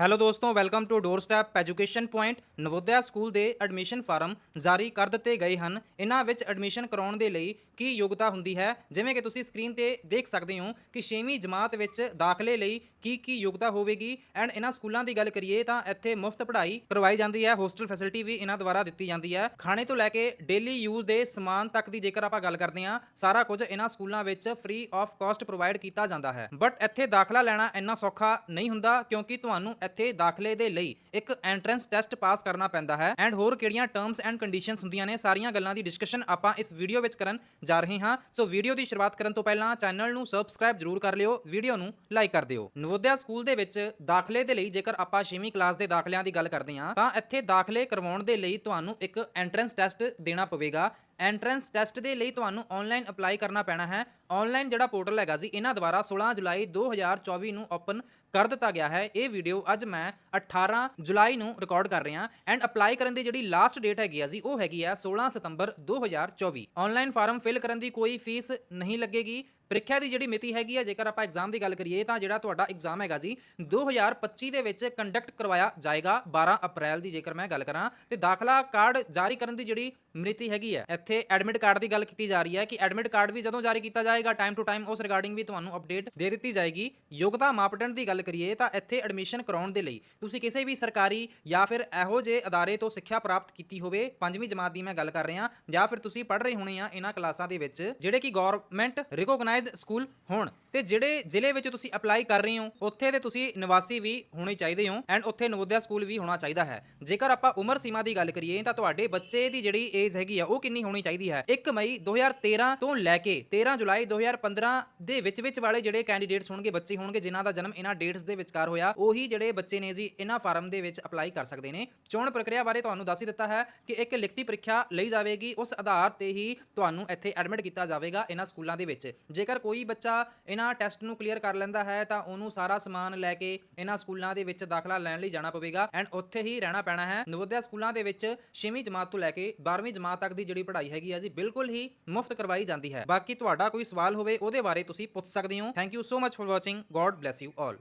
Hello ਦੋਸਤੋ welcome to doorstep education point Navodaya school ਦੇ admission form ਜਾਰੀ ਕਰ ਦਿੱਤੇ ਗਏ ਹਨ। ਇਹਨਾਂ ਵਿੱਚ ਐਡਮਿਸ਼ਨ ਕਰਾਉਣ ਦੇ ਲਈ ਕੀ ਯੋਗਤਾ ਹੁੰਦੀ ਹੈ? ਜਿਵੇਂ ਕਿ ਤੁਸੀਂ ਸਕਰੀਨ ਤੇ ਦੇਖ ਸਕਦੇ ਹੋ ਕਿ 6ਵੀਂ ਜਮਾਤ ਵਿੱਚ ਦਾਖਲੇ ਲਈ ਕੀ ਕੀ ਯੋਗਤਾ ਹੋਵੇਗੀ। ਐਂਡ ਇਹਨਾਂ ਸਕੂਲਾਂ ਦੀ ਗੱਲ ਕਰੀਏ ਤਾਂ ਇੱਥੇ ਮੁਫਤ ਪੜ੍ਹਾਈ ਕਰਵਾਈ ਜਾਂਦੀ ਹੈ। ਹੋਸਟਲ ਫੈਸਿਲਿਟੀ ਵੀ ਇਹਨਾਂ ਦੁਆਰਾ ਦਿੱਤੀ ਜਾਂਦੀ ਹੈ। ਖਾਣੇ ਤੋਂ ਲੈ ਕੇ ਡੇਲੀ ਯੂਜ਼ ਦੇ ਸਮਾਨ ਤੱਕ ਦੀ ਜੇਕਰ ਆਪਾਂ ਗੱਲ ਕਰਦੇ ਹਾਂ, ਸਾਰਾ ਕੁਝ ਇਹਨਾਂ ਸਕੂਲਾਂ ਵਿੱਚ ਫ੍ਰੀ ਆਫ ਕਾਸਟ ਪ੍ਰੋਵਾਈਡ ਕੀਤਾ ਜਾਂਦਾ ਹੈ। ਬਟ ਇੱਥੇ ਦਾਖਲਾ ਲੈਣਾ ਇੰਨਾ ਸੌਖਾ ਨਹੀਂ ਹੁੰਦਾ ਕਿਉਂਕਿ ਤੁਹਾਨੂੰ ਇੱਥੇ ਦਾਖਲੇ ਦੇ ਲਈ ਇੱਕ ਐਂਟਰੈਂਸ ਟੈਸਟ ਪਾਸ ਕਰਨਾ ਪੈਂਦਾ ਹੈ। ਐਂਡ ਹੋਰ ਕਿਹੜੀਆਂ ਟਰਮਸ ਐਂਡ ਕੰਡੀਸ਼ਨਸ ਹੁੰਦੀਆਂ ਨੇ? ਸਾਰੀਆਂ ਗੱਲਾਂ ਦੀ ਡਿਸਕਸ਼ਨ ਆਪਾਂ ਇਸ ਵੀਡੀਓ ਵਿੱਚ ਕਰਨ ਜਾ ਰਹੇ ਹਾਂ। ਸੋ ਵੀਡੀਓ ਦੀ ਸ਼ੁਰੂਆਤ ਕਰਨ ਤੋਂ ਪਹਿਲਾਂ ਚੈਨਲ ਨੂੰ ਸਬਸਕ੍ਰਾਈਬ ਜ਼ਰੂਰ ਕਰ ਲਿਓ। ਵੀਡੀਓ ਨੂੰ ਲਾਈਕ ਕਰ ਦਿਓ। ਨਵੋਦਿਆ ਸਕੂਲ ਦੇ ਵਿੱਚ ਦਾਖਲੇ ਦੇ ਲਈ ਜੇਕਰ ਆਪਾਂ 6ਵੀਂ ਕਲਾਸ ਦੇ ਦਾਖਲਿਆਂ ਦੀ ਗੱਲ ਕਰਦੇ ਹਾਂ, ਤਾਂ ਇੱਥੇ ਦਾਖਲੇ ਕਰਵਾਉਣ ਦੇ ਲਈ ਤੁਹਾਨੂੰ ਇੱਕ ਐਂਟਰੈਂਸ ਟੈਸਟ ਦੇਣਾ ਪਵੇਗਾ। ਐਂਟਰੈਂਸ ਟੈਸਟ ਦੇ ਲਈ ਤੁਹਾਨੂੰ ਆਨਲਾਈਨ ਅਪਲਾਈ ਕਰਨਾ ਪੈਣਾ ਹੈ। ਆਨਲਾਈਨ ਜਿਹੜਾ ਪੋਰਟਲ ਹੈਗਾ ਜੀ, ਇਹਨਾਂ ਦੁਆਰਾ 16 ਜੁਲਾਈ 2024 ਨੂੰ ਓਪਨ ਕਰ ਦਿੱਤਾ ਗਿਆ ਹੈ। ਇਹ ਵੀਡੀਓ ਅੱਜ ਮੈਂ 18 ਜੁਲਾਈ ਨੂੰ ਰਿਕਾਰਡ ਕਰ ਰਿਹਾ ਐਂਡ ਅਪਲਾਈ ਕਰਨ ਦੀ ਜਿਹੜੀ ਲਾਸਟ ਡੇਟ ਹੈਗੀ ਆ ਜੀ, ਉਹ ਹੈਗੀ ਆ 16 ਸਤੰਬਰ 2024 ਆਨਲਾਈਨ ਫਾਰਮ ਫਿਲ ਕਰਨ ਦੀ ਕੋਈ ਫੀਸ ਨਹੀਂ ਲੱਗੇਗੀ। ਪ੍ਰੀਖਿਆ ਦੀ ਜਿਹੜੀ ਮਿਤੀ ਹੈਗੀ ਆ, ਜੇਕਰ ਆਪਾਂ ਐਗਜ਼ਾਮ ਦੀ ਗੱਲ ਕਰੀਏ ਤਾਂ ਜਿਹੜਾ ਤੁਹਾਡਾ ਐਗਜ਼ਾਮ ਹੈਗਾ ਜੀ 2025 ਦੇ ਵਿੱਚ ਕੰਡਕਟ ਕਰਵਾਇਆ ਜਾਏਗਾ 12 ਅਪ੍ਰੈਲ ਦੀ ਜੇਕਰ ਮੈਂ ਗੱਲ ਕਰਾਂ, ਤੇ ਦਾਖਲਾ ਕਾਰਡ ਜਾਰੀ ਕਰਨ ਦੀ ਜਿਹੜੀ ਮਿਤੀ ਹੈਗੀ ਹੈ ਇੱਥੇ ਐਡਮਿਟ ਕਾਰਡ ਦੀ ਗੱਲ ਕੀਤੀ ਜਾ ਰਹੀ ਹੈ ਕਿ ਐਡਮਿਟ ਕਾਰਡ ਵੀ ਜਦੋਂ ਜਾਰੀ ਕੀਤਾ ਜਾਏਗਾ ਟਾਈਮ ਟੂ ਟਾਈਮ ਉਸ ਰਿਗਾਰਡਿੰਗ ਵੀ ਤੁਹਾਨੂੰ ਅਪਡੇਟ ਦੇ ਦਿੱਤੀ ਜਾਏਗੀ। ਯੋਗਤਾ ਮਾਪਦੰਡ ਦੀ ਗੱਲ ਕਰੀਏ ਤਾਂ ਇੱਥੇ ਐਡਮਿਸ਼ਨ ਕਰਾਉਣ ਦੇ ਲਈ ਤੁਸੀਂ ਕਿਸੇ ਵੀ ਸਰਕਾਰੀ ਜਾਂ ਫਿਰ ਇਹੋ ਜਿਹੇ ਅਦਾਰੇ ਤੋਂ ਸਿੱਖਿਆ ਪ੍ਰਾਪਤ ਕੀਤੀ ਹੋਵੇ, ਪੰਜਵੀਂ ਜਮਾਤ ਦੀ ਮੈਂ ਗੱਲ ਕਰ ਰਿਹਾ ਜਾਂ ਫਿਰ ਤੁਸੀਂ ਪੜ੍ਹ ਰਹੇ ਹੋਣੇ ਆ ਇਹਨਾਂ ਕਲਾਸਾਂ ਦੇ ਵਿੱਚ, ਜਿਹੜੇ ਕਿ ਗਵਰਨਮੈਂਟ ਰਿਕੋਗਨਾਈਜ਼ਡ ਸਕੂਲ ਹੋਣ। ਤੇ ਜਿਹੜੇ ਜ਼ਿਲ੍ਹੇ ਵਿੱਚ ਤੁਸੀਂ ਅਪਲਾਈ ਕਰ ਰਹੇ ਹੋ, ਉੱਥੇ ਦੇ ਤੁਸੀਂ ਨਿਵਾਸੀ ਵੀ ਹੋਣੇ ਚਾਹੀਦੇ ਹੋ ਐਂਡ ਉੱਥੇ ਨਵੋਦਿਆ ਸਕੂਲ ਵੀ ਹੋਣਾ ਚਾਹੀਦਾ ਹੈ। ਜੇਕਰ ਆਪਾਂ ਉਮਰ ਸੀਮਾ ਦੀ ਗੱਲ ਕਰੀਏ, ਤਾਂ ਤੁਹਾਡੇ ਬੱਚੇ ਦੀ ਜਿਹੜੀ ਏਜ ਹੈਗੀ ਆ, ਉਹ ਕਿੰਨੀ ਹੋਣੀ ਚਾਹੀਦੀ ਹੈ? 1 ਮਈ 2013 ਤੋਂ ਲੈ ਕੇ 13 ਜੁਲਾਈ 2015 ਦੇ ਵਿੱਚ ਵਿੱਚ ਵਾਲੇ ਜਿਹੜੇ ਕੈਂਡੀਡੇਟਸ ਹੋਣਗੇ, ਬੱਚੇ ਹੋਣਗੇ, ਜਿਨ੍ਹਾਂ ਦਾ ਜਨਮ ਇਹਨਾਂ ਡੇਟਸ ਦੇ ਵਿਚਕਾਰ ਹੋਇਆ, ਉਹੀ ਜਿਹੜੇ ਬੱਚੇ ਨੇ ਜੀ, ਇਹਨਾਂ ਫਾਰਮ ਦੇ ਵਿੱਚ ਅਪਲਾਈ ਕਰ ਸਕਦੇ ਨੇ। ਚੋਣ ਪ੍ਰਕਿਰਿਆ ਬਾਰੇ ਤੁਹਾਨੂੰ ਦੱਸ ਹੀ ਦਿੱਤਾ ਹੈ ਕਿ ਇੱਕ ਲਿਖਤੀ ਪ੍ਰੀਖਿਆ ਲਈ ਜਾਵੇਗੀ, ਉਸ ਆਧਾਰ ਤੇ ਹੀ ਤੁਹਾਨੂੰ ਇੱਥੇ ਐਡਮਿਟ ਕੀਤਾ ਜਾਵੇਗਾ ਇਹਨਾਂ ਸਕੂਲਾਂ ਦੇ ਵਿੱਚ। ਜੇਕਰ ਕੋਈ ਬੱਚਾ ਇਹਨਾਂ ਟੈਸਟ ਨੂੰ ਕਲੀਅਰ ਕਰ ਲੈਂਦਾ ਹੈ ਤਾਂ ਉਹਨੂੰ ਸਾਰਾ ਸਮਾਨ ਲੈ ਕੇ ਇਹਨਾਂ ਸਕੂਲਾਂ ਦੇ ਵਿੱਚ ਦਾਖਲਾ ਲੈਣ ਲਈ ਜਾਣਾ ਪਵੇਗਾ। ਐਂਡ ਉੱਥੇ ਹੀ ਰਹਿਣਾ ਪੈਣਾ ਹੈ। ਨਵੋਦਿਆ ਸਕੂਲਾਂ ਦੇ ਵਿੱਚ 6ਵੀਂ ਜਮਾਤ ਤੋਂ ਲੈ ਕੇ 12ਵੀਂ ਜਮਾਤ ਤੱਕ ਦੀ ਜਿਹੜੀ ਪੜ੍ਹਾਈ ਹੈਗੀ ਆ ਜੀ, ਬਿਲਕੁਲ ਹੀ ਮੁਫਤ ਕਰਵਾਈ ਜਾਂਦੀ ਹੈ। ਬਾਕੀ ਤੁਹਾਡਾ ਕੋਈ ਸਵਾਲ ਹੋਵੇ ਉਹਦੇ ਬਾਰੇ ਤੁਸੀਂ ਪੁੱਛ ਸਕਦੇ ਹੋ। Thank you so much for watching god bless you all